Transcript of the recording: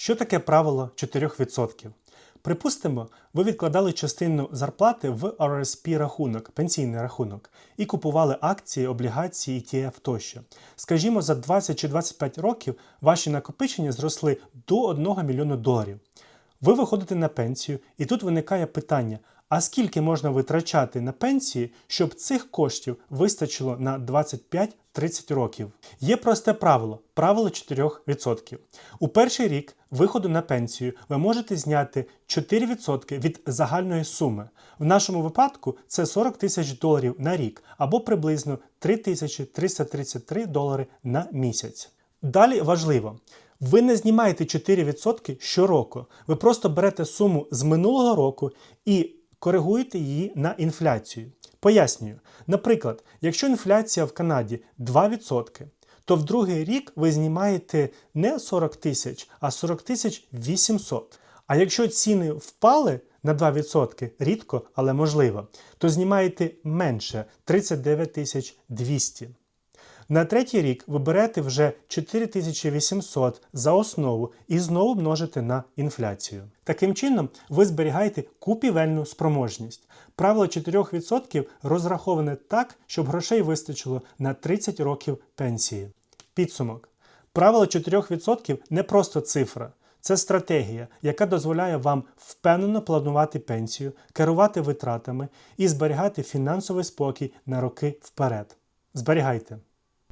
Що таке правило 4%? Припустимо, ви відкладали частину зарплати в RSP рахунок, пенсійний рахунок, і купували акції, облігації, ETF тощо. Скажімо, за 20 чи 25 років ваші накопичення зросли до 1 мільйона доларів. Ви виходите на пенсію, і тут виникає питання: а скільки можна витрачати на пенсії, щоб цих коштів вистачило на 25-30 років? Є просте правило правило 4%. У перший рік виходу на пенсію ви можете зняти 4% від загальної суми. В нашому випадку це 40 тисяч доларів на рік або приблизно 3333 долари на місяць. Далі важливо. Ви не знімаєте 4% щороку. Ви просто берете суму з минулого року і коригуєте її на інфляцію. Пояснюю. Наприклад, якщо інфляція в Канаді 2%, то в другий рік ви знімаєте не 40 тисяч, а 40 тисяч 800. А якщо ціни впали на 2%, рідко, але можливо, то знімаєте менше 39 тисяч 200. На третій рік ви берете вже 4800 за основу і знову множите на інфляцію. Таким чином, ви зберігаєте купівельну спроможність. Правило 4% розраховане так, щоб грошей вистачило на 30 років пенсії. Підсумок. Правило 4% не просто цифра. Це стратегія, яка дозволяє вам впевнено планувати пенсію, керувати витратами і зберігати фінансовий спокій на роки вперед. Зберігайте!